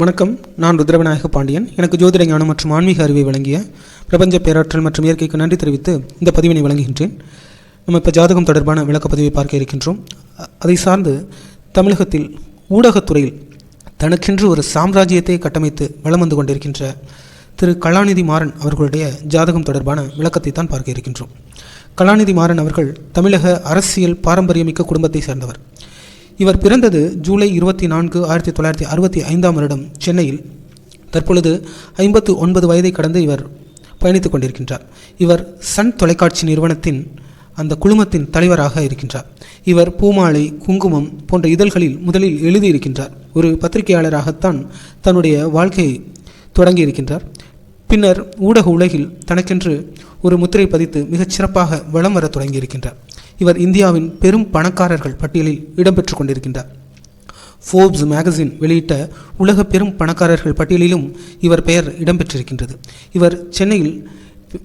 வணக்கம். நான் ருத்ரவிநாயக பாண்டியன். எனக்கு ஜோதிட ஞானம் மற்றும் ஆன்மீக அறிவை வழங்கிய பிரபஞ்ச பேராற்றல் மற்றும் இயற்கைக்கு நன்றி தெரிவித்து இந்த பதிவினை வழங்குகின்றேன். நம்ம இப்போ ஜாதகம் தொடர்பான விளக்கப்பதிவை பார்க்க இருக்கின்றோம். அதை சார்ந்து தமிழகத்தில் ஊடகத்துறையில் தனக்கென்று ஒரு சாம்ராஜ்யத்தை கட்டமைத்து வலம் வந்து கொண்டிருக்கின்ற திரு கலாநிதி மாறன் அவர்களுடைய ஜாதகம் தொடர்பான விளக்கத்தை தான் பார்க்க இருக்கின்றோம். கலாநிதி மாறன் அவர்கள் தமிழக அரசியல் பாரம்பரியமிக்க குடும்பத்தை சேர்ந்தவர். இவர் பிறந்தது ஜூலை இருபத்தி நான்கு ஆயிரத்தி தொள்ளாயிரத்தி அறுபத்தி ஐந்தாம் வருடம் சென்னையில். தற்பொழுது ஐம்பத்து ஒன்பது வயதை கடந்து இவர் பயணித்துக் கொண்டிருக்கின்றார். இவர் சன் தொலைக்காட்சி நிறுவனத்தின் அந்த குழுமத்தின் தலைவராக இருக்கின்றார். இவர் பூமாலை குங்குமம் போன்ற இதழ்களில் முதலில் எழுதியிருக்கின்றார். ஒரு பத்திரிகையாளராகத்தான் தன்னுடைய வாழ்க்கையை தொடங்கி இருக்கின்றார் பின்னர் ஊடக உலகில் தனக்கென்று ஒரு முத்திரை பதித்து மிகச் சிறப்பாக வலம் வர தொடங்கியிருக்கின்றார். இவர் இந்தியாவின் பெரும் பணக்காரர்கள் பட்டியலில் இடம்பெற்று கொண்டிருக்கின்றார். ஃபோர்ப்ஸ் மேகசின் வெளியிட்ட உலக பெரும் பணக்காரர்கள் பட்டியலிலும் இவர் பெயர் இடம்பெற்றிருக்கின்றது. இவர் சென்னையில்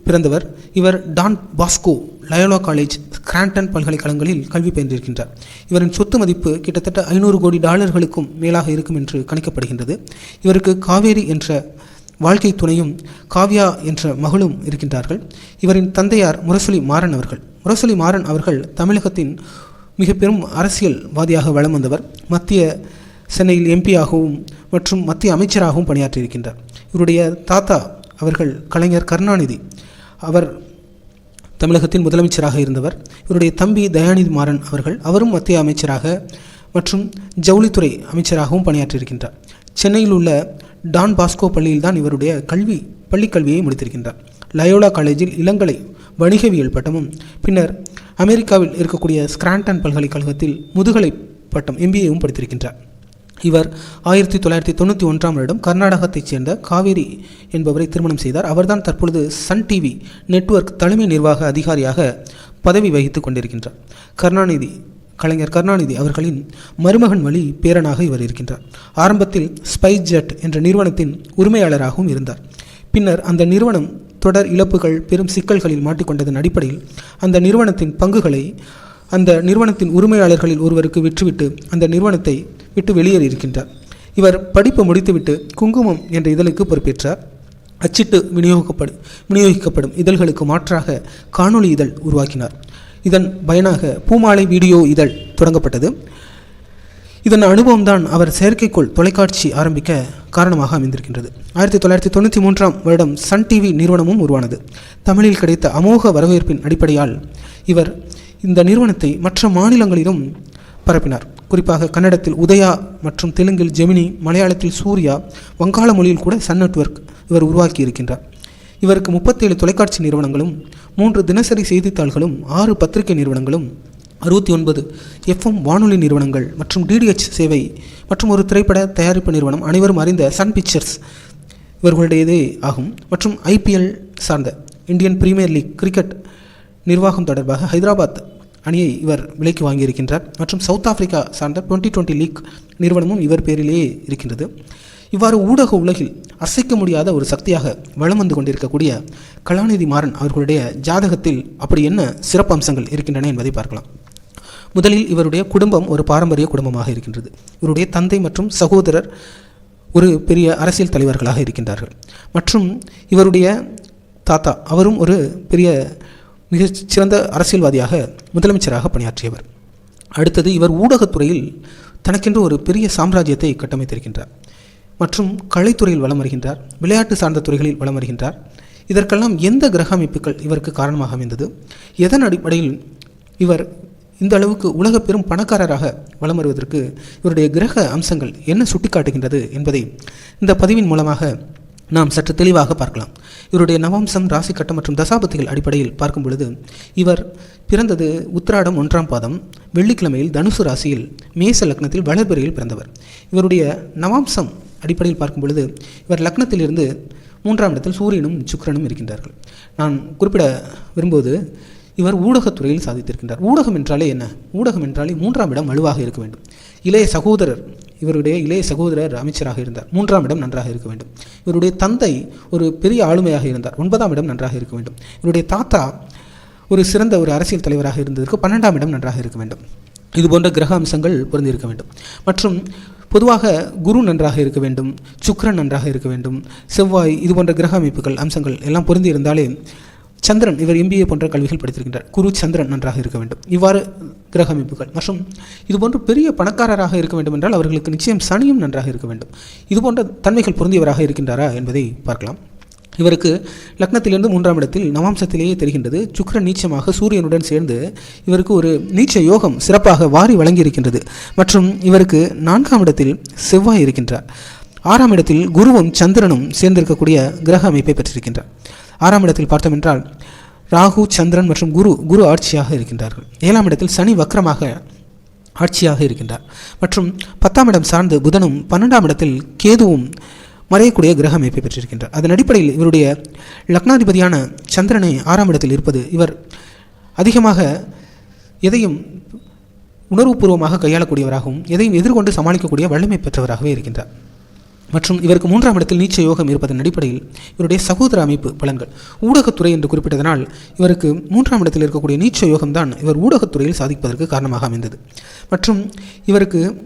பிறந்தவர். இவர் டான் பாஸ்கோ லயோலா காலேஜ் கிராண்டன் பல்கலைக்கழகங்களில் கல்வி பயின்றிருக்கின்றார். இவரின் சொத்து மதிப்பு கிட்டத்தட்ட ஐநூறு கோடி டாலர்களுக்கும் மேலாக இருக்கும் என்று கணிக்கப்படுகின்றது. இவருக்கு காவேரி என்ற வாழ்க்கை துணையும் காவ்யா என்ற மகளும் இருக்கின்றார்கள். இவரின் தந்தையார் முரசொலி மாறன் அவர்கள். முரசொலி மாறன் அவர்கள் தமிழகத்தின் மிக பெரும் அரசியல்வாதியாக வலம் வந்தவர் மத்திய சென்னையில் எம்பியாகவும் மற்றும் மத்திய அமைச்சராகவும் பணியாற்றியிருக்கின்றார். இவருடைய தாத்தா அவர்கள் கலைஞர் கருணாநிதி. அவர் தமிழகத்தின் முதலமைச்சராக இருந்தவர். இவருடைய தம்பி தயாநிதி மாறன் அவர்கள் அவரும் மத்திய அமைச்சராக மற்றும் ஜவுளித்துறை அமைச்சராகவும் பணியாற்றியிருக்கின்றார். சென்னையில் உள்ள டான் பாஸ்கோ பள்ளியில்தான் இவருடைய கல்வி பள்ளிக்கல்வியை முடித்திருக்கின்றார். லயோலா காலேஜில் இளங்கலை வணிகவியல் பட்டமும். பின்னர் அமெரிக்காவில் இருக்கக்கூடிய ஸ்கிராண்டன் பல்கலைக்கழகத்தில் முதுகலை பட்டம் எம்பிஏவும் படித்திருக்கின்றார் இவர் ஆயிரத்தி தொள்ளாயிரத்தி தொண்ணூற்றி ஒன்றாம் வருடம் கர்நாடகத்தைச் சேர்ந்த காவேரி என்பவரை திருமணம் செய்தார். அவர்தான் தற்பொழுது சன் டிவி நெட்வொர்க் தலைமை நிர்வாக அதிகாரியாக பதவி வகித்துக் கொண்டிருக்கின்றார். கருணாநிதி கலைஞர் கருணாநிதி அவர்களின் மருமகன் வழி பேரனாக இவர் இருக்கின்றார். ஆரம்பத்தில் ஸ்பைஸ் ஜெட் என்ற நிறுவனத்தின் உரிமையாளராகவும் இருந்தார். பின்னர் அந்த நிறுவனம் தொடர் இழப்புகள் பெரும் சிக்கல்களில் மாட்டிக்கொண்டதன் அடிப்படையில் அந்த நிறுவனத்தின் பங்குகளை அந்த நிறுவனத்தின் உரிமையாளர்களில் ஒருவருக்கு விற்றுவிட்டு அந்த நிறுவனத்தை விட்டு வெளியேறியிருக்கின்றார் இவர் படிப்பு முடித்துவிட்டு குங்குமம் என்ற இதழுக்கு பொறுப்பேற்றார். அச்சிட்டு விநியோகிக்கப்படும் விநியோகிக்கப்படும் இதழ்களுக்கு மாற்றாக காணொளி இதழ் உருவாக்கினார். இதன் பயனாக பூமாலை வீடியோ இதழ் தொடங்கப்பட்டது. இதன் அனுபவம்தான் அவர் செயற்கைக்கோள் தொலைக்காட்சி ஆரம்பிக்க காரணமாக அமைந்திருக்கின்றது. ஆயிரத்தி தொள்ளாயிரத்தி தொண்ணூற்றி மூன்றாம் வருடம் சன் டிவி நிறுவனமும் உருவானது. தமிழில் கிடைத்த அமோக வரவேற்பின் அடிப்படையால் இவர் இந்த நிறுவனத்தை மற்ற மாநிலங்களிலும் பரப்பினார். குறிப்பாக கன்னடத்தில் உதயா மற்றும் தெலுங்கில் ஜெமினி மலையாளத்தில் சூர்யா வங்காள மொழியில் கூட சன் நெட்வொர்க் இவர் உருவாக்கி இருக்கின்றார். இவருக்கு முப்பத்தேழு தொலைக்காட்சி நிறுவனங்களும் மூன்று தினசரி செய்தித்தாள்களும் ஆறு பத்திரிகை நிறுவனங்களும் அறுபத்தி ஒன்பது எஃப்எம் வானொலி நிறுவனங்கள் மற்றும் டிடிஹெச் சேவை மற்றும் ஒரு திரைப்பட தயாரிப்பு நிறுவனம் அனைவரும் அறிந்த சன் பிக்சர்ஸ் இவர்களுடையதே ஆகும். மற்றும் ஐபிஎல் சார்ந்த இந்தியன் பிரீமியர் லீக் கிரிக்கெட் நிர்வாகம் தொடர்பாக ஹைதராபாத் அணியை இவர் விலைக்கு வாங்கியிருக்கின்றார். மற்றும் சவுத் ஆப்பிரிக்கா சார்ந்த டுவெண்ட்டி டுவெண்ட்டி லீக் நிறுவனமும் இவர் பேரிலேயே இருக்கின்றது. இவ்வாறு ஊடக உலகில் அசைக்க முடியாத ஒரு சக்தியாக வலம் வந்து கொண்டிருக்கக்கூடிய கலாநிதி மாறன் அவர்களுடைய ஜாதகத்தில் அப்படி என்ன சிறப்பம்சங்கள் இருக்கின்றன என்பதை பார்க்கலாம். முதலில் இவருடைய குடும்பம் ஒரு பாரம்பரிய குடும்பமாக இருக்கின்றது. இவருடைய தந்தை மற்றும் சகோதரர் ஒரு பெரிய அரசியல் தலைவர்களாக இருக்கின்றார்கள். மற்றும் இவருடைய தாத்தா அவரும் ஒரு பெரிய மிகச் சிறந்த அரசியல்வாதியாக முதலமைச்சராக பணியாற்றியவர். அடுத்தது இவர் ஊடகத்துறையில் தனக்கென்று ஒரு பெரிய சாம்ராஜ்யத்தை கட்டமைத்திருக்கின்றார். மற்றும் கலைத்துறையில் வளம் வருகின்றார் விளையாட்டு சார்ந்த துறைகளில் வளம் வருகின்றார். இதற்கெல்லாம் எந்த கிரக அமைப்புகள் இவருக்கு காரணமாக அமைந்தது? எதன் அடிப்படையில் இவர் இந்த அளவுக்கு உலக பெரும் பணக்காரராக வலம் வருவதற்கு இவருடைய கிரக அம்சங்கள் என்ன சுட்டிக்காட்டுகின்றது என்பதை இந்த பதிவின் மூலமாக நாம் சற்று தெளிவாக பார்க்கலாம். இவருடைய நவாம்சம் ராசி கட்டம் மற்றும் தசாபத்திகள் அடிப்படையில் பார்க்கும் பொழுது இவர் பிறந்தது உத்திராடம் ஒன்றாம் பாதம் வெள்ளிக்கிழமையில் தனுசு ராசியில் மேச லக்னத்தில் வளர்பிறையில் பிறந்தவர். இவருடைய நவாம்சம் அடிப்படையில் பார்க்கும் பொழுது இவர் லக்னத்திலிருந்து மூன்றாம் இடத்தில் சூரியனும் சுக்கிரனும் இருக்கின்றார்கள். நான் குறிப்பிட விரும்புவது இவர் ஊடகத்துறையில் சாதித்திருக்கின்றார். ஊடகம் என்றாலே என்ன? ஊடகம் என்றாலே மூன்றாம் இடம் வலுவாக இருக்க வேண்டும். இளைய சகோதரர் இவருடைய இளைய சகோதரர் அமைச்சராக இருந்தார். மூன்றாம் இடம் நன்றாக இருக்க வேண்டும். இவருடைய தந்தை ஒரு பெரிய ஆளுமையாக இருந்தார். ஒன்பதாம் இடம் நன்றாக இருக்க வேண்டும். இவருடைய தாத்தா ஒரு சிறந்த ஒரு அரசியல் தலைவராக இருந்ததற்கு பன்னெண்டாம் இடம் நன்றாக இருக்க வேண்டும். இது போன்ற கிரக அம்சங்கள் பொருந்திருக்க வேண்டும். மற்றும் பொதுவாக குரு நன்றாக இருக்க வேண்டும் சுக்கரன் நன்றாக இருக்க வேண்டும் செவ்வாய் இது போன்ற கிரக அமைப்புகள் அம்சங்கள் எல்லாம் பொருந்தி இருந்தாலே சந்திரன் இவர் எம்பிஏ போன்ற கல்விகள் படித்திருக்கின்றார். குரு சந்திரன் நன்றாக இருக்க வேண்டும். இவ்வாறு கிரக அமைப்புகள். மற்றும் இதுபோன்று பெரிய பணக்காரராக இருக்க வேண்டும் என்றால் அவர்களுக்கு நிச்சயம் சனியும் நன்றாக இருக்க வேண்டும். இதுபோன்ற தன்மைகள் பொருந்தியவராக இருக்கின்றாரா என்பதை பார்க்கலாம். இவருக்கு லக்னத்திலிருந்து மூன்றாம் இடத்தில் நவாம்சத்திலேயே தெரிகின்றது. சுக்கிரன் நீச்சமாக சூரியனுடன் சேர்ந்து இவருக்கு ஒரு நீச்ச யோகம் சிறப்பாக வாரி வழங்கியிருக்கின்றது. மற்றும் இவருக்கு நான்காம் இடத்தில் செவ்வாய் இருக்கின்றார். ஆறாம் இடத்தில் குருவும் சந்திரனும் சேர்ந்திருக்கக்கூடிய கிரக அமைப்பை பெற்றிருக்கின்றார். ஆறாம் இடத்தில் பார்த்தோம் என்றால் ராகு சந்திரன் மற்றும் குரு குரு ஆட்சியாக இருக்கின்றார்கள். ஏழாம் இடத்தில் சனி வக்கரமாக ஆட்சியாக இருக்கின்றார். மற்றும் பத்தாம் இடம் சார்ந்து புதனும் பன்னெண்டாம் இடத்தில் கேதுவும் மறையக்கூடிய கிரக அமைப்பை பெற்றிருக்கின்றார். அதன் அடிப்படையில் இவருடைய லக்னாதிபதியான சந்திரனை ஆறாம் இடத்தில் இருப்பது இவர் அதிகமாக எதையும் உணர்வுபூர்வமாக கையாளக்கூடியவராகவும் எதையும் எதிர்கொண்டு சமாளிக்கக்கூடிய வல்லமை பெற்றவராகவே இருக்கின்றார். மற்றும் இவருக்கு மூன்றாம் இடத்தில் நீச்ச யோகம் இருப்பதன் அடிப்படையில் இவருடைய சகோதர அமைப்பு பலன்கள். ஊடகத்துறை என்று குறிப்பிட்டதனால் இவருக்கு மூன்றாம் இடத்தில் இருக்கக்கூடிய நீச்ச யோகம்தான் இவர் ஊடகத்துறையில் சாதிப்பதற்கு காரணமாக அமைந்தது. மற்றும் இவருக்கு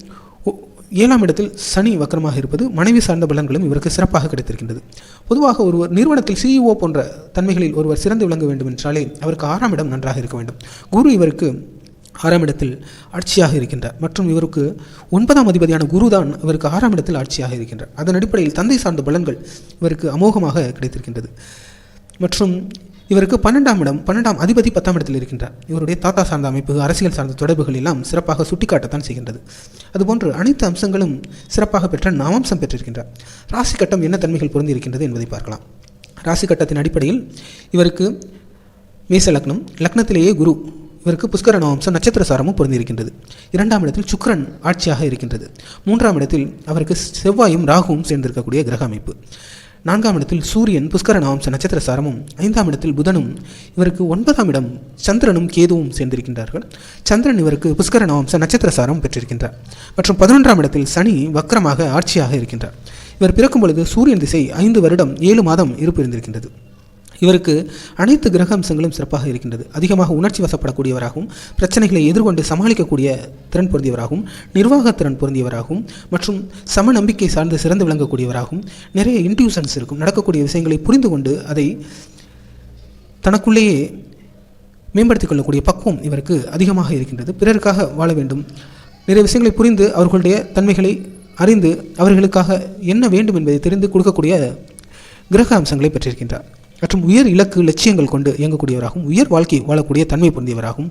ஏழாம் இடத்தில் சனி வக்கரமாக இருப்பது மனைவி சார்ந்த பலன்களும் இவருக்கு சிறப்பாக கிடைத்திருக்கின்றது. பொதுவாக ஒருவர் நிறுவனத்தில் சிஇஓ போன்ற தன்மைகளில் ஒருவர் சிறந்து விளங்க வேண்டும் என்றாலே அவருக்கு ஆறாம் இடம் நன்றாக இருக்க வேண்டும். குரு இவருக்கு ஆறாம் இடத்தில் ஆட்சியாக இருக்கின்றார். மற்றும் இவருக்கு ஒன்பதாம் அதிபதியான குரு தான் இவருக்கு ஆறாம் இடத்தில் ஆட்சியாக இருக்கின்றார். அதன் அடிப்படையில் தந்தை சார்ந்த பலன்கள் இவருக்கு அமோகமாக கிடைத்திருக்கின்றது. மற்றும் இவருக்கு பன்னெண்டாம் இடம் பன்னெண்டாம் அதிபதி பத்தாம் இடத்தில் இருக்கின்றார். இவருடைய தாத்தா சார்ந்த அமைப்பு அரசியல் சார்ந்த தொடர்புகள் எல்லாம் சிறப்பாக சுட்டிக்காட்டத்தான் செய்கின்றது. அதுபோன்று அனைத்து அம்சங்களும் சிறப்பாக பெற்ற நாமம்சம் பெற்றிருக்கின்றார். ராசி கட்டம் என்ன தன்மைகள் பொருந்திருக்கின்றது என்பதை பார்க்கலாம். ராசி கட்டத்தின் அடிப்படையில் இவருக்கு மேச லக்னம் லக்னத்திலேயே குரு. இவருக்கு புஷ்கர நவம்சம் நட்சத்திர சாரமும் பொருந்திருக்கின்றது இரண்டாம் இடத்தில் சுக்கிரன் ஆட்சியாக இருக்கின்றது. மூன்றாம் இடத்தில் அவருக்கு செவ்வாயும் ராகுவும் சேர்ந்திருக்கக்கூடிய கிரக அமைப்பு. நான்காம் இடத்தில் சூரியன் புஷ்கர நவம்ச நட்சத்திர சாரமும் ஐந்தாம் இடத்தில் புதனும். இவருக்கு ஒன்பதாம் இடம் சந்திரனும் கேதுவும் சேர்ந்திருக்கின்றார்கள். சந்திரன் இவருக்கு புஷ்கர நவம்ச நட்சத்திர சாரம் பெற்றிருக்கின்றார். மற்றும் பதினொன்றாம் இடத்தில் சனி வக்கரமாக ஆட்சியாக இருக்கின்றார். இவர் பிறக்கும் பொழுது சூரியன் திசை ஐந்து வருடம் ஏழு மாதம் இருப்பு இருந்திருக்கின்றது. இவருக்கு அனைத்து கிரக அம்சங்களும் சிறப்பாக இருக்கின்றது. அதிகமாக உணர்ச்சி வசப்படக்கூடியவராகவும் பிரச்சனைகளை எதிர்கொண்டு சமாளிக்கக்கூடிய திறன் பொருந்தியவராகவும் நிர்வாகத்திறன் பொருந்தியவராகவும் மற்றும் சம நம்பிக்கை சார்ந்து சிறந்து விளங்கக்கூடியவராகவும் நிறைய இன்ட்யூஷன்ஸ் இருக்கும். நடக்கக்கூடிய விஷயங்களை புரிந்து கொண்டு அதை தனக்குள்ளேயே மேம்படுத்திக் கொள்ளக்கூடிய பக்குவம் இவருக்கு அதிகமாக இருக்கின்றது. பிறருக்காக வாழ வேண்டும். நிறைய விஷயங்களை புரிந்து அவர்களுடைய தன்மைகளை அறிந்து அவர்களுக்காக என்ன வேண்டும் என்பதை தெரிந்து கொடுக்கக்கூடிய கிரக அம்சங்களை பெற்றிருக்கின்றார். மற்றும் உயர் இலக்கு லட்சியங்கள் கொண்டு இயங்கக்கூடியவராகவும் உயர் வாழ்க்கை வாழக்கூடிய தன்மை பொருந்தியவராகவும்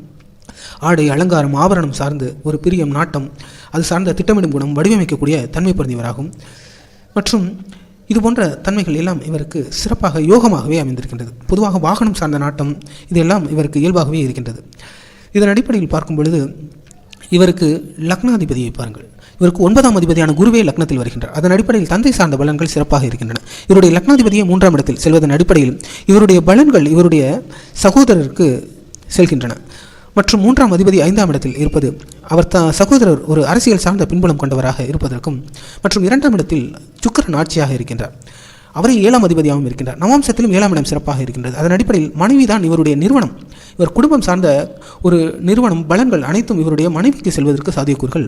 ஆடை அலங்காரம் ஆபரணம் சார்ந்து ஒரு பிரியம் நாட்டம் அது சார்ந்த திட்டமிடும் குணம் வடிவமைக்கக்கூடிய தன்மை பொருந்தியவராகும் மற்றும் இது போன்ற தன்மைகள் எல்லாம் இவருக்கு சிறப்பாக யோகமாகவே அமைந்திருக்கின்றது. பொதுவாக வாகனம் சார்ந்த நாட்டம் இதெல்லாம் இவருக்கு இயல்பாகவே இருக்கின்றது. இதன் அடிப்படையில் பார்க்கும் பொழுது இவருக்கு லக்னாதிபதியை பாருங்கள். இவருக்கு ஒன்பதாம் அதிபதியான குருவே லக்னத்தில் வருகின்றார். அதன் அடிப்படையில் தந்தை சார்ந்த பலன்கள் சிறப்பாக இருக்கின்றன. இவருடைய லக்னாதிபதியை மூன்றாம் இடத்தில் செல்வதன் அடிப்படையில் இவருடைய பலன்கள் இவருடைய சகோதரருக்கு செல்கின்றன. மற்றும் மூன்றாம் அதிபதி ஐந்தாம் இடத்தில் இருப்பது அவர் த சகோதரர் ஒரு அரசியல் சார்ந்த பின்புலம் கொண்டவராக இருப்பதற்கும் மற்றும் இரண்டாம் இடத்தில் சுக்கரன் ஆட்சியாக இருக்கின்றார். அவரே ஏழாம் அதிபதியாகவும் இருக்கின்றார். நவாம்சத்திலும் ஏழாம் இடம் சிறப்பாக இருக்கின்றது. அதன் அடிப்படையில் மனைவி தான் இவருடைய நிறுவனம். இவர் குடும்பம் சார்ந்த ஒரு நிறுவனம். பலன்கள் அனைத்தும் இவருடைய மனைவிக்கு செல்வதற்கு சாத்தியக்கூறுகள்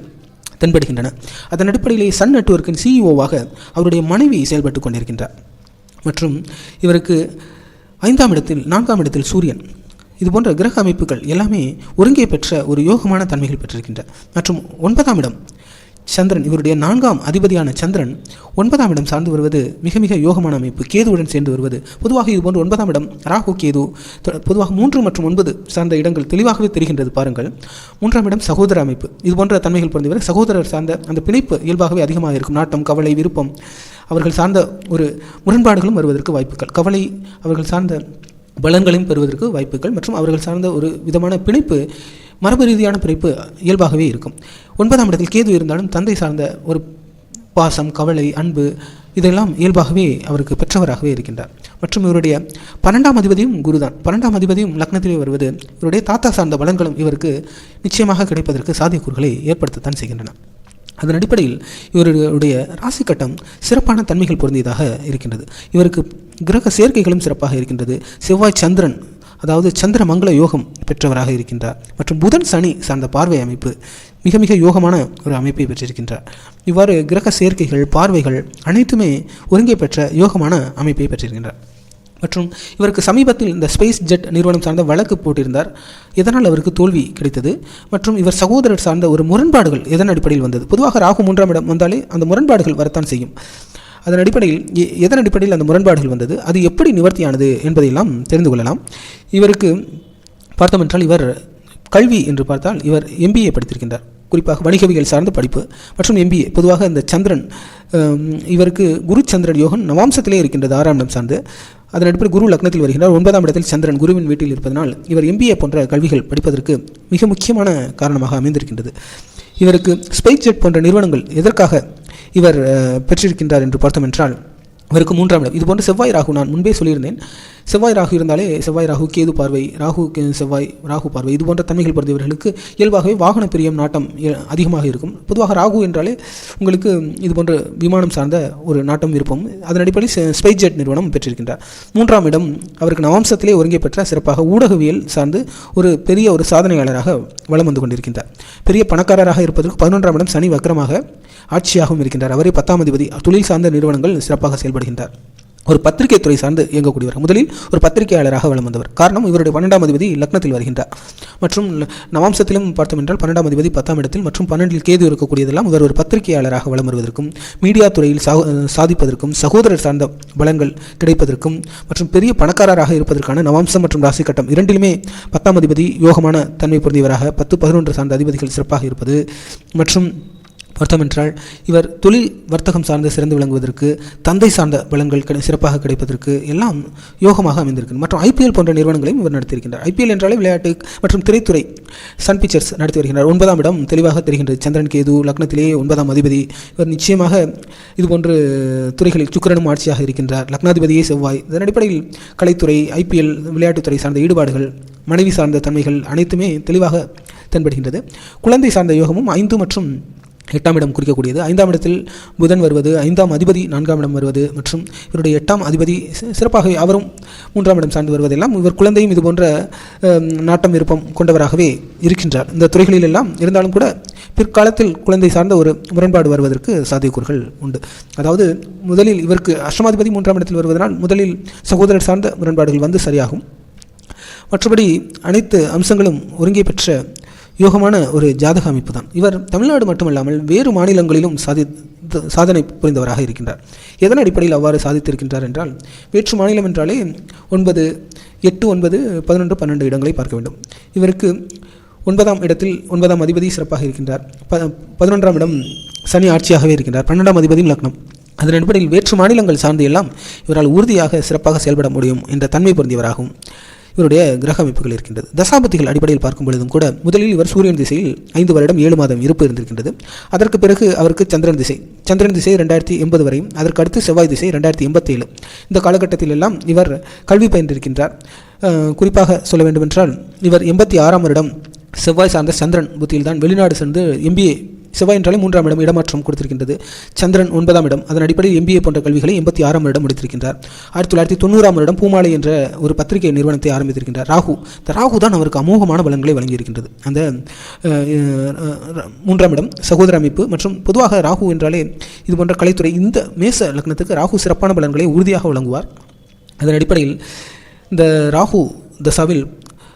தென்படுகின்றன. அதன் அடிப்படையிலே சன் நெட்வொர்க்கின் சிஇஓவாக அவருடைய மனைவி செயல்பட்டு கொண்டிருக்கின்றார். மற்றும் இவருக்கு ஐந்தாம் இடத்தில் நான்காம் இடத்தில் சூரியன். இது போன்ற கிரக அமைப்புகள் எல்லாமே ஒருங்கே பெற்ற ஒரு யோகமான தன்மைகள் பெற்றிருக்கின்றன. மற்றும் ஒன்பதாம் இடம் சந்திரன் இவருடைய நான்காம் அதிபதியான சந்திரன் ஒன்பதாம் இடம் சார்ந்து வருவது மிக மிக யோகமான அமைப்பு. கேதுவுடன் சேர்ந்து வருவது. பொதுவாக இது போன்ற ஒன்பதாம் இடம் ராகு கேது. பொதுவாக மூன்று மற்றும் ஒன்பது சார்ந்த இடங்கள் தெளிவாகவே தெரிகின்றது பாருங்கள். மூன்றாம் இடம் சகோதர அமைப்பு. இது போன்ற தன்மைகள் பிறந்தவர் சகோதரர் சார்ந்த அந்த பிணைப்பு இயல்பாகவே அதிகமாக இருக்கும். நாட்டம் கவலை விருப்பம் அவர்கள் சார்ந்த ஒரு முரண்பாடுகளும் வருவதற்கு வாய்ப்புகள். கவலை அவர்கள் சார்ந்த பலன்களையும் பெறுவதற்கு வாய்ப்புகள். மற்றும் அவர்கள் சார்ந்த ஒரு விதமான பிணைப்பு மரபு ரீதியான பிறப்பு இயல்பாகவே இருக்கும். ஒன்பதாம் இடத்தில் கேது இருந்தாலும் தந்தை சார்ந்த ஒரு பாசம் கவலை அன்பு இதெல்லாம் இயல்பாகவே அவருக்கு பெற்றவராகவே இருக்கின்றார். மற்றும் இவருடைய பன்னெண்டாம் அதிபதியும் குருதான். பன்னெண்டாம் அதிபதியும் லக்னத்திலே வருவது இவருடைய தாத்தா சார்ந்த பலன்களும் இவருக்கு நிச்சயமாக கிடைப்பதற்கு சாத்தியக்கூறுகளை ஏற்படுத்தத்தான் செய்கின்றன. அதன் அடிப்படையில் இவருடைய ராசி கட்டம் சிறப்பான தன்மைகள் பொருந்தியதாக இருக்கின்றது. இவருக்கு கிரக சேர்க்கைகளும் சிறப்பாக இருக்கின்றது. செவ்வாய் சந்திரன் அதாவது சந்திர மங்கள யோகம் பெற்றவராக இருக்கின்றார். மற்றும் புதன் சனி சார்ந்த பார்வை அமைப்பு மிக மிக யோகமான ஒரு அமைப்பை பெற்றிருக்கின்றார். இவ்வாறு கிரக சேர்க்கைகள் பார்வைகள் அனைத்துமே ஒருங்கே பெற்ற யோகமான அமைப்பை பெற்றிருக்கின்றார். மற்றும் இவருக்கு சமீபத்தில் இந்த ஸ்பேஸ் ஜெட் நிறுவனம் சார்ந்த வழக்கு போட்டிருந்தார். இதனால் அவருக்கு தோல்வி கிடைத்தது. மற்றும் இவர் சகோதரர் சார்ந்த ஒரு முரண்பாடுகள் எதன் அடிப்படையில் வந்தது? பொதுவாக ராகு மூன்றாம் இடம் வந்தாலே அந்த முரண்பாடுகள் வரத்தான் செய்யும். அதன் அடிப்படையில் எ- எதன் அடிப்படையில் அந்த முரண்பாடுகள் வந்தது? அது எப்படி நிவர்த்தியானது என்பதையெல்லாம் தெரிந்து கொள்ளலாம். இவருக்கு பார்த்தோமென்றால் இவர் கல்வி என்று பார்த்தால் இவர் எம்பிஏ படித்திருக்கின்றார். குறிப்பாக வணிகவியல் சார்ந்த படிப்பு மற்றும் எம்பிஏ பொதுவாக இந்த சந்திரன் இவருக்கு குரு சந்திரன் யோகம் நவாம்சத்திலே இருக்கின்றது ஆறாம் இடம் சார்ந்து. அதன் அடிப்படை குரு லக்னத்தில் வருகிறார் ஒன்பதாம் இடத்தில் சந்திரன் குருவின் வீட்டில் இருப்பதனால் இவர் எம்பிஏ போன்ற கல்விகள் படிப்பதற்கு மிக முக்கியமான காரணமாக அமைந்திருக்கின்றது. இவருக்கு ஸ்பைஸ் ஜெட் போன்ற நிறுவனங்கள் எதற்காக இவர் பெற்றிருக்கின்றார் என்று பார்த்தோம் என்றால் இவருக்கு மூன்றாம் இடம். இது செவ்வாய் ராகு நான் முன்பே சொல்லியிருந்தேன். செவ்வாய் ராகு இருந்தாலே செவ்வாய் ராகு கேது பார்வை ராகு கே- செவ்வாய் ராகு பார்வை இது போன்ற தன்மைகள் பிறந்தவர்களுக்கு இயல்பாகவே வாகன பிரியம் நாட்டம் அதிகமாக இருக்கும். பொதுவாக ராகு என்றாலே உங்களுக்கு இது போன்ற விமானம் சார்ந்த ஒரு நாட்டம் விருப்பம். அதன் அடிப்படையில் ஸ்பைஸ் ஜெட் நிறுவனம் பெற்றிருக்கின்றார். மூன்றாம் இடம் அவருக்கு நவாம்சத்திலே ஒருங்கே பெற்ற சிறப்பாக ஊடகவியல் சார்ந்து ஒரு பெரிய ஒரு சாதனையாளராக வலம் வந்து கொண்டிருக்கின்றார். பெரிய பணக்காரராக இருப்பதற்கு பதினொன்றாம் இடம் சனி வக்கரமாக ஆட்சியாகவும் இருக்கின்றார். அவரே பத்தாம் அதிபதி. தொழில் சார்ந்த நிறுவனங்கள் சிறப்பாக செயல்படுகின்றார். ஒரு பத்திரிகை துறை சார்ந்து இயங்கக்கூடியவர். முதலில் ஒரு பத்திரிகையாளராக வளம் வந்தவர். காரணம் இவருடைய பன்னெண்டாம் அதிபதி லக்னத்தில் வருகின்றார். மற்றும் நவாம்சத்திலும் பார்த்தோம் என்றால் பன்னெண்டாம் அதிபதி பத்தாம் இடத்தில் மற்றும் பன்னெண்டில் கேது இருக்கக்கூடியதெல்லாம் இவர் ஒரு பத்திரிகையாளராக வளம் வருவதற்கும் மீடியா துறையில் சாதிப்பதற்கும் சகோதரர் சார்ந்த பலன்கள் கிடைப்பதற்கும் மற்றும் பெரிய பணக்காரராக இருப்பதற்கான நவாம்சம் மற்றும் ராசி கட்டம் இரண்டிலுமே பத்தாம் அதிபதி யோகமான தன்மை பொருந்தியவராக பத்து பதினொன்று சார்ந்த அதிபதிகள் சிறப்பாக இருப்பது மற்றும் பார்த்தோம் என்றால் இவர் தொழில் வர்த்தகம் சார்ந்து சிறந்து விளங்குவதற்கு தந்தை சார்ந்த பலன்கள் கிடை சிறப்பாக கிடைப்பதற்கு எல்லாம் யோகமாக அமைந்திருக்கு மற்றும் ஐபிஎல் போன்ற நிறுவனங்களையும் இவர் நடத்தியிருக்கின்றார். ஐபிஎல் என்றாலே விளையாட்டு மற்றும் திரைத்துறை சன் பிக்சர்ஸ் நடத்தி வருகின்றார். ஒன்பதாம் இடம் தெளிவாக தெரிகின்றது. சந்திரன் கேது லக்னத்திலேயே ஒன்பதாம் அதிபதி. இவர் நிச்சயமாக இதுபோன்று துறைகளில் சுக்கிரனும் ஆட்சியாக இருக்கின்றார். லக்னாதிபதியே செவ்வாய். இதன் அடிப்படையில் கலைத்துறை ஐபிஎல் விளையாட்டுத்துறை சார்ந்த ஈடுபாடுகள் மனைவி சார்ந்த தன்மைகள் அனைத்துமே தெளிவாக தென்படுகின்றது. குழந்தை சார்ந்த யோகமும் ஐந்து மற்றும் எட்டாம் இடம் குறிக்கக்கூடியது. ஐந்தாம் இடத்தில் புதன் வருவது ஐந்தாம் அதிபதி நான்காம் இடம் வருவது மற்றும் இவருடைய எட்டாம் அதிபதி சிறப்பாக அவரும் மூன்றாம் இடம் சார்ந்து வருவதெல்லாம் இவர் குழந்தையும் இது போன்ற நாட்டம் விருப்பம் கொண்டவராகவே இருக்கின்றார். இந்த துறைகளில் எல்லாம் இருந்தாலும் கூட பிற்காலத்தில் குழந்தை சார்ந்த ஒரு முரண்பாடு வருவதற்கு சாத்தியக்கூறுகள் உண்டு. அதாவது முதலில் இவருக்கு அஷ்டமாதிபதி மூன்றாம் இடத்தில் வருவதனால் முதலில் சகோதரர் சார்ந்த முரண்பாடுகள் வந்து சரியாகும். மற்றபடி அனைத்து அம்சங்களும் ஒருங்கே பெற்ற யோகமான ஒரு ஜாதக அமைப்பு தான் இவர் தமிழ்நாடு மட்டுமல்லாமல் வேறு மாநிலங்களிலும் சாதி சாதனை புரிந்தவராக இருக்கின்றார். எதன் அடிப்படையில் அவ்வாறு சாதித்திருக்கின்றார் என்றால் வேற்று மாநிலம் என்றாலே ஒன்பது எட்டு ஒன்பது பதினொன்று பன்னெண்டு இடங்களை பார்க்க வேண்டும். இவருக்கு ஒன்பதாம் இடத்தில் ஒன்பதாம் அதிபதி சிறப்பாக இருக்கின்றார். ப பதினொன்றாம் இடம் சனி ஆட்சியாகவே இருக்கின்றார். பன்னெண்டாம் அதிபதியும் லக்னம். அதன் அடிப்படையில் வேற்று மாநிலங்கள் சார்ந்து எல்லாம் இவரால் உறுதியாக சிறப்பாக செயல்பட முடியும் என்ற தன்மை பொருந்தியவராகும் இவருடைய கிரக அமைப்புகள் இருக்கின்றது. தசாபதிகள் அடிப்படையில் பார்க்கும் பொழுதும் கூட முதலில் இவர் சூரியன் திசையில் ஐந்து வருடம் ஏழு மாதம் இருப்பு இருந்திருக்கின்றது. அதற்கு பிறகு அவருக்கு சந்திரன் திசை. சந்திரன் திசை ரெண்டாயிரத்தி எண்பது வரையும் அதற்கு அடுத்து செவ்வாய் திசை ரெண்டாயிரத்தி எண்பத்தேழு. இந்த காலகட்டத்தில் எல்லாம் இவர் கல்வி பயின்றிருக்கின்றார். குறிப்பாக சொல்ல வேண்டுமென்றால் இவர் எண்பத்தி ஆறாம் வருடம் செவ்வாய் சார்ந்த சந்திரன் புத்தியில் தான் வெளிநாடு சென்று எம்பிஏ செவ்வாய் என்றாலே மூன்றாம் இடம் இடமாற்றம் கொடுத்திருக்கின்றது. சந்திரன் ஒன்பதாம் இடம். அதன் அடிப்படையில் எம்பிஏ போன்ற கல்விகளை எண்பத்தி ஆறாம் வருடம் முடித்திருக்கின்றார். ஆயிரத்தி தொள்ளாயிரத்தி தொண்ணூறாம் வருடம் பூமாலை என்ற ஒரு பத்திரிகை நிறுவனத்தை ஆரம்பித்திருக்கின்றார். ராகு. இந்த ராகு தான் அவருக்கு அமோகமான பலன்களை வழங்கியிருக்கின்றது. அந்த மூன்றாம் இடம் சகோதர அமைப்பு மற்றும் பொதுவாக ராகு என்றாலே இது போன்ற கலைத்துறை இந்த மேச லக்னத்துக்கு ராகு சிறப்பான பலன்களை உறுதியாக வழங்குவார். அதன் அடிப்படையில் இந்த ராகு தசாவில்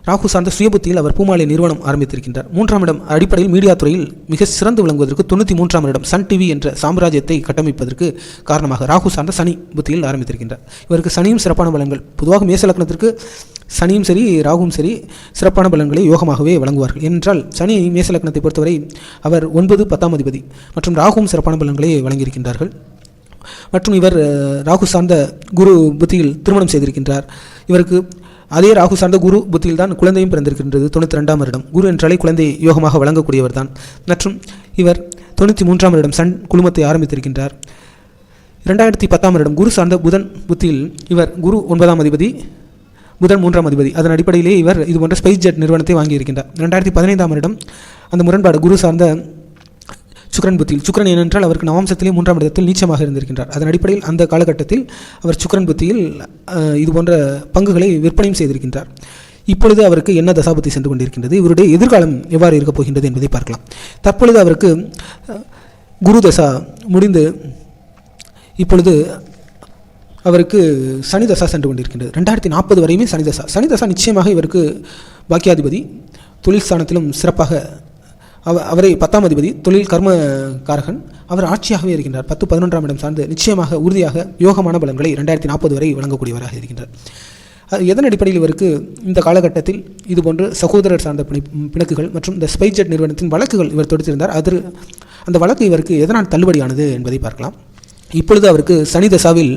ராகு சார்ந்த சுயபுத்தியில் அவர் பூமாலை நிறுவனம் ஆரம்பித்திருக்கின்றார். மூன்றாம் இடம் அடிப்படையில் மீடியா துறையில் மிக சிறந்து விளங்குவதற்கு தொண்ணூற்றி மூன்றாம் இடம் சன் டிவி என்ற சாம்ராஜ்யத்தை கட்டமைப்பதற்கு காரணமாக ராகு சார்ந்த சனி புத்தியில் ஆரம்பித்திருக்கின்றார். இவருக்கு சனியும் சிறப்பான பலன்கள். பொதுவாக மேசலக்கணத்திற்கு சனியும் சரி ராகுவும் சரி சிறப்பான பலன்களை யோகமாகவே வழங்குவார்கள். என்றால் சனி மேசலக்கணத்தை பொறுத்தவரை அவர் ஒன்பது பத்தாம் அதிபதி மற்றும் ராகுவும் சிறப்பான பலன்களை வழங்கியிருக்கின்றார்கள். மற்றும் இவர் ராகு சார்ந்த குரு புத்தியில் திருமணம் செய்திருக்கின்றார். இவருக்கு அதே ராகு சார்ந்த குரு புத்தியில் தான் குழந்தையும் பிறந்திருக்கின்றது. தொண்ணூற்றி ரெண்டாம் வருடம். குரு என்றாலே குழந்தையை யோகமாக வழங்கக்கூடியவர் தான் மற்றும் இவர் தொண்ணூற்றி மூன்றாம் வருடம் சன் குழுமத்தை ஆரம்பித்திருக்கின்றார். இரண்டாயிரத்தி பத்தாம் வருடம் குரு சார்ந்த புதன் புத்தியில் இவர் குரு ஒன்பதாம் அதிபதி புதன் மூன்றாம் அதிபதி. அதன் அடிப்படையிலே இவர் இது போன்ற ஸ்பைஸ் ஜெட் நிறுவனத்தை வாங்கியிருக்கின்றார். ரெண்டாயிரத்தி பதினைந்தாம் வருடம் அந்த முரண்பாடு குரு சார்ந்த சுக்கரன் புத்தியில். சுக்கிரன் ஏனென்றால் அவருக்கு நவம்சத்திலே மூன்றாம் இடத்தில் நீச்சமாக இருந்திருக்கின்றார். அதன் அடிப்படையில் அந்த காலகட்டத்தில் அவர் சுக்கிரன் புத்தியில் இது போன்ற பங்குகளை விற்பனையும் செய்திருக்கின்றார். இப்பொழுது அவருக்கு என்ன தசாபத்தி சென்று கொண்டிருக்கின்றது? இவருடைய எதிர்காலம் எவ்வாறு இருக்கப் போகின்றது என்பதை பார்க்கலாம். தற்பொழுது அவருக்கு குரு தசா முடிந்து இப்பொழுது அவருக்கு சனி தசா சென்று கொண்டிருக்கின்றது. ரெண்டாயிரத்தி நாற்பது வரையுமே சனி தசா. சனி தசா நிச்சயமாக இவருக்கு பாக்கியாதிபதி தொழில் ஸ்தானத்திலும் சிறப்பாக அவரை பத்தாம் அதிபதி தொழில் கர்ம காரகன் அவர் ஆட்சியாகவே இருக்கின்றார். பத்து பதினொன்றாம் இடம் சார்ந்து நிச்சயமாக உறுதியாக யோகமான பலன்களை ரெண்டாயிரத்தி நாற்பது வரை வழங்கக்கூடியவராக இருக்கின்றார். அது எதன் அடிப்படையில் இவருக்கு இந்த காலகட்டத்தில் இதுபோன்று சகோதரர் சார்ந்த பிணை பிணக்குகள் மற்றும் இந்த ஸ்பைஜெட் நிறுவனத்தின் வழக்குகள் இவர் தொடுத்திருந்தார். அது அந்த வழக்கு இவருக்கு எதனால் தள்ளுபடியானது என்பதை பார்க்கலாம். இப்பொழுது அவருக்கு சனி தசாவில்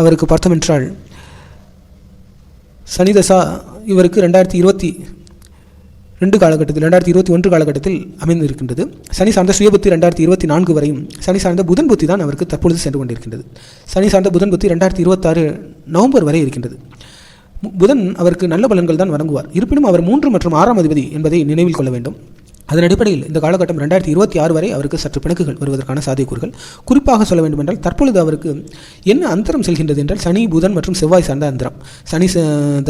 அவருக்கு பார்த்தமென்றால் சனி தசா இவருக்கு ரெண்டாயிரத்தி இருபத்தி ரெண்டு காலகட்டத்தில் ரெண்டாயிரத்தி இருபத்தி ஒன்று காலகட்டத்தில் அமைந்திருக்கின்றது. சனி சார்ந்த சுயபுத்தி ரெண்டாயிரத்தி இருபத்தி நான்கு வரையும் சனி சார்ந்த புதன் புத்தி தான் அவருக்கு தற்பொழுது சென்று கொண்டிருக்கின்றது. சனி சார்ந்த புதன் புத்தி ரெண்டாயிரத்தி இருபத்தாறு நவம்பர் வரை இருக்கின்றது. புதன் அவருக்கு நல்ல பலன்கள் தான் வழங்குவார். இருப்பினும் அவர் மூன்று மற்றும் ஆறாம் அதிபதி என்பதை நினைவில் கொள்ள வேண்டும். அதன் அடிப்படையில் இந்த காலகட்டம் ரெண்டாயிரத்தி இருபத்தி ஆறு வரை அவருக்கு சற்று பிணக்குகள் வருவதற்கான சாத்தியக்கூறுகள். குறிப்பாக சொல்ல வேண்டுமென்றால் தற்பொழுது அவருக்கு என்ன அந்தரம் செல்கின்றது என்றால் சனி புதன் மற்றும் செவ்வாய் சார்ந்த அந்தரம். சனி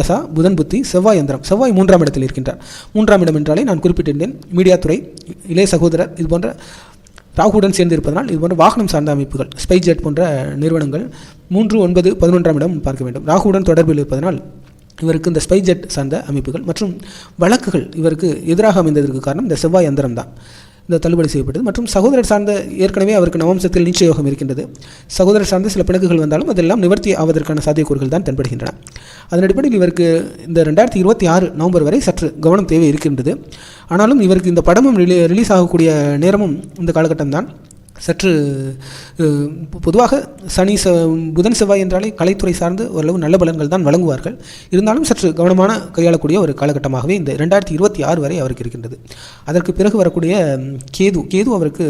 தசா புதன் புத்தி செவ்வாய் அந்தரம். செவ்வாய் மூன்றாம் இடத்தில் இருக்கின்றார். மூன்றாம் இடம் என்றாலே நான் குறிப்பிட்டிருந்தேன் மீடியாத்துறை இளைய சகோதரர் இது போன்ற ராகுடன் சேர்ந்து இருப்பதனால் இது போன்ற வாகனம் சார்ந்த அமைப்புகள் ஸ்பைஜெட் போன்ற நிறுவனங்கள் மூன்று ஒன்பது பதினொன்றாம் இடம் பார்க்க வேண்டும். ராகுடன் தொடர்பில் இருப்பதனால் இவருக்கு இந்த ஸ்பைஜெட் சார்ந்த அமைப்புகள் மற்றும் வழக்குகள் இவருக்கு எதிராக அமைந்ததற்கு காரணம் இந்த செவ்வாய் அந்தரம் தான் இந்த தள்ளுபடி செய்யப்பட்டது. மற்றும் சகோதரர் சார்ந்த ஏற்கனவே அவருக்கு நவம்சத்தில் நிச்சயோகம் இருக்கின்றது. சகோதரர் சார்ந்த சில பிணக்குகள் வந்தாலும் அதெல்லாம் நிவர்த்தி ஆவதற்கான சாத்தியக்கூறுகள் தான் தென்படுகின்றன. அதன் அடிப்படையில் இவருக்கு இந்த ரெண்டாயிரத்தி இருபத்தி ஆறு நவம்பர் வரை சற்று கவனம் தேவை இருக்கின்றது. ஆனாலும் இவருக்கு இந்த படமும் ரிலீ ரிலீஸ் ஆகக்கூடிய நேரமும் இந்த காலகட்டம் தான் சற்று பொதுவாக சனி ச புதன் செவ்வாய் என்றாலே கலைத்துறை சார்ந்து ஓரளவு நல்ல பலன்கள் தான் வழங்குவார்கள். இருந்தாலும் சற்று கவனமான கையாளக்கூடிய ஒரு காலகட்டமாகவே இந்த ரெண்டாயிரத்தி இருபத்தி ஆறு வரை அவருக்கு இருக்கின்றது. அதற்கு பிறகு வரக்கூடிய கேது கேது அவருக்கு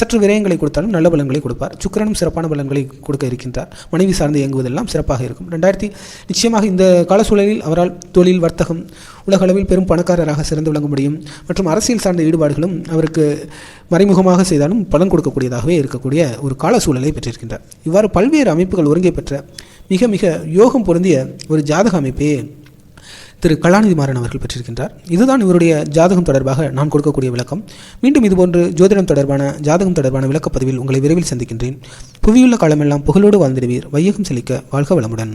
சற்று விரயங்களை கொடுத்தாலும் நல்ல பலன்களை கொடுப்பார். சுக்கிரனும் சிறப்பான பலன்களை கொடுக்க இருக்கின்றார். மனைவி சார்ந்து இயங்குவதெல்லாம் சிறப்பாக இருக்கும். ரெண்டாயிரத்தி நிச்சயமாக இந்த கால சூழலில் அவரால் தொழில் வர்த்தகம் உலக அளவில் பெரும் பணக்காரராக சிறந்து விளங்க முடியும். மற்றும் அரசியல் சார்ந்த ஈடுபாடுகளும் அவருக்கு மறைமுகமாக செய்தாலும் பலன் கொடுக்கக்கூடியதாகவே இருக்கக்கூடிய ஒரு கால சூழலை பெற்றிருக்கின்றார். இவ்வாறு பல்வேறு அமைப்புகள் ஒருங்கே பெற்ற மிக மிக யோகம் பொருந்திய ஒரு ஜாதக அமைப்பே திரு கலாநிதி மாறன் அவர்கள் பெற்றிருக்கின்றார். இதுதான் இவருடைய ஜாதகம் தொடர்பாக நான் கொடுக்கக்கூடிய விளக்கம். மீண்டும் இதுபோன்று ஜோதிடம் தொடர்பான ஜாதகம் தொடர்பான விளக்கப்பதிவில் உங்களை விரைவில் சந்திக்கின்றேன். புவியுள்ள காலமெல்லாம் புகழோடு வாழ்ந்திடுவீர். வையகம் செழிக்க வாழ்க வளமுடன்.